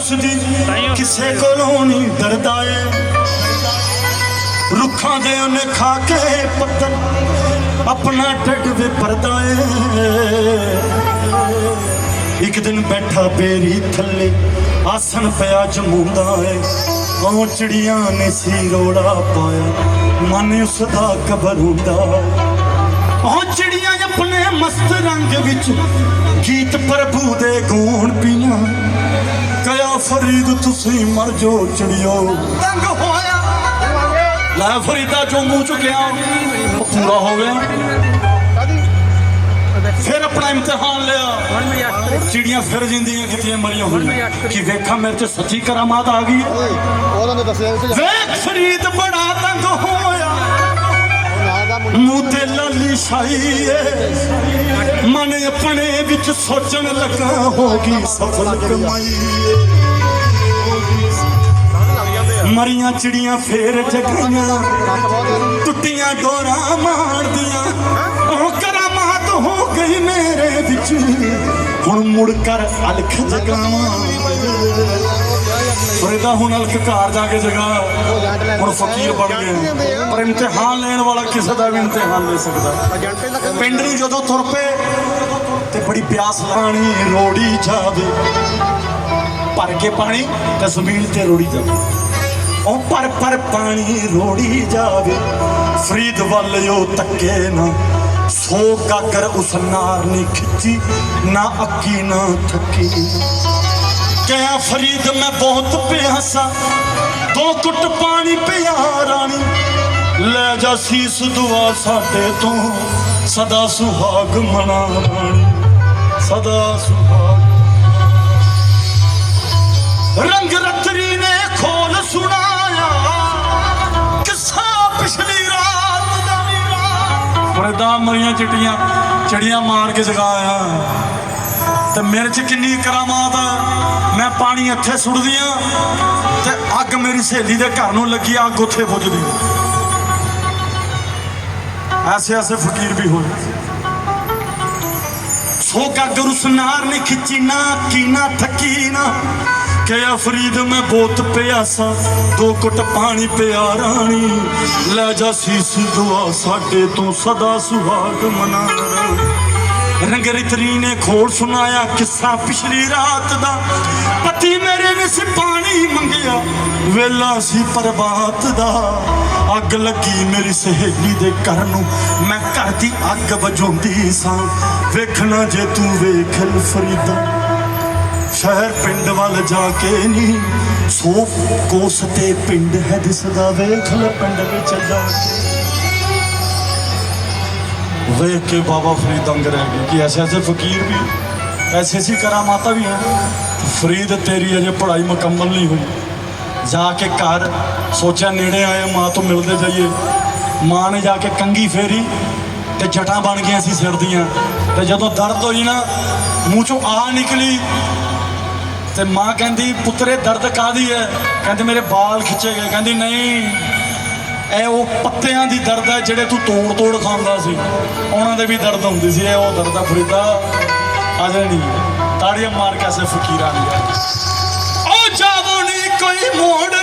ਉਸਦੀ ਕਿਸੇ ਕੋਲੋਂ ਨਹੀਂ ਡਰਦਾ ਏ। ਰੁੱਖਾਂ ਦੇ ਉਹਨੇ ਖਾ ਕੇ ਪੱਤਰ ਆਪਣਾ ਢਿੱਡ ਵੇ ਭਰਦਾ ਏ। ਇੱਕ ਦਿਨ ਬੈਠਾ ਬੇਰੀ ਥੱਲੇ ਆਸਣ ਪਿਆ ਜਮੂੰਦਾ ਏ। ਉਹ ਚਿੜੀਆਂ ਨੇ ਸੀ ਰੋੜਾ ਪਾਇਆ ਮਨ ਉਸ ਦਾ ਕਬਰੂੰਦਾ ਉਹ ਚਿੜੀਆਂ ਆਪਣੇ ਮਸਤ ਰੰਗ ਵਿੱਚ ਗੀਤ ਪ੍ਰਭੂ ਦੇ ਗੂਣ ਕਿਆ ਫਰੀਦ ਤੁਸੀਂ ਮਰ ਜੋ ਚਿੜਿਓ। ਤੰਗ ਹੋਇਆ। ਲੈ ਫਰੀਦਾ ਮੂੰਹ ਚੁੱਕਿਆ। ਪੂਰਾ ਹੋ ਗਿਆ। ਫਿਰ ਆਪਣਾ ਇਮਤਿਹਾਨ ਲਿਆ। ਚਿੜੀਆਂ ਫਿਰ ਜਿੰਦੀਆਂ ਕਿਤੇ ਮਰੀਆਂ ਹੋਈਆਂ। ਕਿ ਵੇਖਾਂ ਮੇਰੇ ਚ ਸੱਚੀ ਕਰਾਮਾਤ ਆ ਗਈ। ਉਹਨਾਂ ਨੇ ਦੱਸਿਆ ਵੇਖ ਫਰੀਦ ਬੜਾ ਤੰਗ ਹੋਇਆ। ਨਾਲ ਦਾ ਮੁੰਡਾ ਮੂੰਹ ਤੇ ਲਾਲੀ ਛਾਈ ਏ। ਮਨ ਆਪਣੇ ਵਿੱਚ ਸੋਚਣ ਲੱਗਾ ਹੋਗੀ ਸਫਲ ਕਮਾਈ ਏ। ਮਰੀਆਂ ਚਿੜੀਆਂ ਫੇਰ ਜਗਾਈਆਂ ਟੁੱਟੀਆਂ ਡੋਰਾਂ ਮਾਰਦੀਆਂ। ਉਹ ਕਰਾਮਾਤ ਹੋ ਗਈ ਮੇਰੇ ਵਿੱਚ। ਹੁਣ ਮੁੜ ਕਰ ਅਲਖ ਜਗਾਵਾਂ। ਪਰ ਇਹਦਾ ਹੁਣ ਅਲਖ ਘਰ ਜਾ ਕੇ ਜਗਾ। ਹੁਣ ਫਕੀਰ ਬਣ ਗਿਆ ਪਰ ਇਮਤਿਹਾਨ ਲੈਣ ਵਾਲਾ ਕਿਸੇ ਦਾ ਵੀ ਇਮਤਿਹਾਨ ਲੈ ਸਕਦਾ। ਪਿੰਡ ਨੂੰ ਜਦੋਂ ਤੁਰ ਪਏ, ਤੇ ਬੜੀ ਪਿਆਸ ਲਾਣੀ ਰੋੜੀ ਜਾਵੇ। ਭਰ ਕੇ ਪਾਣੀ ਤੇ ਜ਼ਮੀਨ ਤੇ ਰੋੜੀ ਜਾਵੇ। ਉਹ ਪਰ ਪਰ ਪਾਣੀ ਰੋੜੀ ਜਾਵੇ, ਫਰੀਦ ਵੱਲ ਉਹ ਤੱਕੇ ਨਾ। ਸੋ ਗਾਗਰ ਉਸ ਨਾਰ ਨੇ ਖਿੱਚੀ, ਨਾ ਅੱਕੀ, ਨਾ ਥੱਕੀ। ਕਿਆ ਫਰੀਦ, ਮੈਂ ਬਹੁਤ ਪਿਆਸਾ, ਦੋ ਕੁੱਟ ਪਾਣੀ ਪਿਆ ਰਾਣੀ। ਲੈ ਜਾ ਸੀਸ ਦੁਆ ਸਾਡੇ ਤੋਂ, ਸਦਾ ਸੁਹਾਗ ਮਨਾ ਰਾਣੀ ਸਦਾ ਸੁਹਾਗ ਰੰਗ ਰਤਰੀ ਨੇ ਖੋਲ ਸੁਣਾਇਆ। ਕਿੱਸਾ ਪਿਛਲੀ ਰਾਤ ਦਾ ਪਰਦਾ ਮਰੀਆਂ ਚਿੱਟੀਆਂ, ਚੜੀਆਂ ਮਾਰ ਕੇ ਜਗਾਇਆ। ਤੇ ਮੇਰੇ ਚ ਕਿੰਨੀ ਕਰਾਮਾਤ ਆ। ਮੈਂ ਪਾਣੀ ਇੱਥੇ ਸੁੱਟਦੀਆਂ ਤੇ ਅੱਗ ਮੇਰੀ ਸਹੇਲੀ ਦੇ ਘਰ ਨੂੰ ਲੱਗੀ, ਅੱਗ ਉੱਥੇ ਬੁਝਦੀ ਐਸੇ ਐਸੇ ਫਕੀਰ ਵੀ ਹੋਏ। ਸੋ ਗਾਗਰ ਉਸ ਨਾਰ ਨੇ ਖਿੱਚੀ ਨਾ ਕੀ ਨਾ ਥੱਕੀ ਨਾ। ਕਿ ਫਰੀਦ, ਮੈਂ ਬਹੁਤ ਪਿਆਸਾ, ਦੋ ਕੁੱਟ ਪਾਣੀ ਪਿਆ ਰਾਣੀ। ਲੈ ਜਾ ਸੀਸ ਦੁਆ, ਸਾਡੇ ਤੋਂ ਸਦਾ ਸੁਹਾਗ ਮਨਾ ਰੰਗ ਨੇ ਖੋੜ ਸੁਣਾਇਆ ਕਿੱਸਾ ਪਿਛਲੀ ਰਾਤ ਦਾ। ਪਤੀ ਮੇਰੇ ਨੇ ਸੀ ਪਾਣੀ ਮੰਗਿਆ, ਵੇਲਾ ਸੀ ਪ੍ਰਭਾਤ ਦਾ। ਅੱਗ ਲੱਗੀ ਮੇਰੀ ਸਹੇਲੀ ਦੇ ਘਰ ਨੂੰ, ਮੈਂ ਘਰ ਦੀ ਅੱਗ ਵਜਾਉਂਦੀ ਸਾਂ। ਵੇਖਣਾ ਜੇ ਤੂੰ ਵੇਖ ਫਰੀਦਾ। ਸ਼ਹਿਰ ਪਿੰਡ ਵੱਲ ਜਾ ਕੇ ਨਹੀਂ। ਸੋ ਕੋਸ ਤੇ ਪਿੰਡ ਹੈ ਦਿਸਦਾ ਵੇਖ ਲੈ ਪਿੰਡ ਵਿੱਚ ਜਾ ਕੇ। ਵੇਖ ਕੇ ਬਾਬਾ ਫਰੀਦ ਅੰਗ ਰਹਿ ਗਏ। ਕਿ ਐਸੇ ਐਸੇ ਫਕੀਰ ਵੀ, ਐਸੀ ਐਸੀ ਕਰਾਮਾਤਾਂ ਵੀ ਹਨ। ਫਰੀਦ, ਤੇਰੀ ਅਜੇ ਪੜ੍ਹਾਈ ਮੁਕੰਮਲ ਨਹੀਂ ਹੋਈ। ਜਾ ਕੇ ਘਰ, ਸੋਚਿਆ ਨੇੜੇ ਆਏ, ਮਾਂ ਤੋਂ ਮਿਲਦੇ ਜਾਈਏ। ਮਾਂ ਨੇ ਜਾ ਕੇ ਕੰਗੀ ਫੇਰੀ ਤੇ ਜਟਾਂ ਬਣ ਗਈਆਂ ਸੀ ਸਿਰ ਦੀਆਂ। ਤੇ ਜਦੋਂ ਦਰਦ ਹੋਈ ਨਾ, ਮੂੰਹ ਚੋਂ ਆ ਨਿਕਲੀ। ਤੇ ਮਾਂ ਕਹਿੰਦੀ, ਪੁੱਤਰੇ, ਦਰਦ ਕਾਦੀ ਹੈ? ਕਹਿੰਦੇ, ਮੇਰੇ ਬਾਲ ਖਿੱਚੇ ਗਏ। ਕਹਿੰਦੀ, ਨਹੀਂ, ਇਹ ਉਹ ਪੱਤਿਆਂ ਦੀ ਦਰਦ ਹੈ ਜਿਹੜੇ ਤੂੰ ਤੋੜ ਤੋੜ ਖਾਂਦਾ ਸੀ। ਉਹਨਾਂ ਦੇ ਵੀ ਦਰਦ ਹੁੰਦੀ ਸੀ। ਇਹ ਉਹ ਦਰਦ ਆ ਫਰੀਦਾ ਆ ਜਾਣੀ ਤਾੜੀਆਂ ਮਾਰ ਕੇ ਐਸੇ ਫਕੀਰਾਂ ਨੇ। ਉਹ ਜਾਵੋ ਨਹੀਂ ਕੋਈ ਮੋੜ।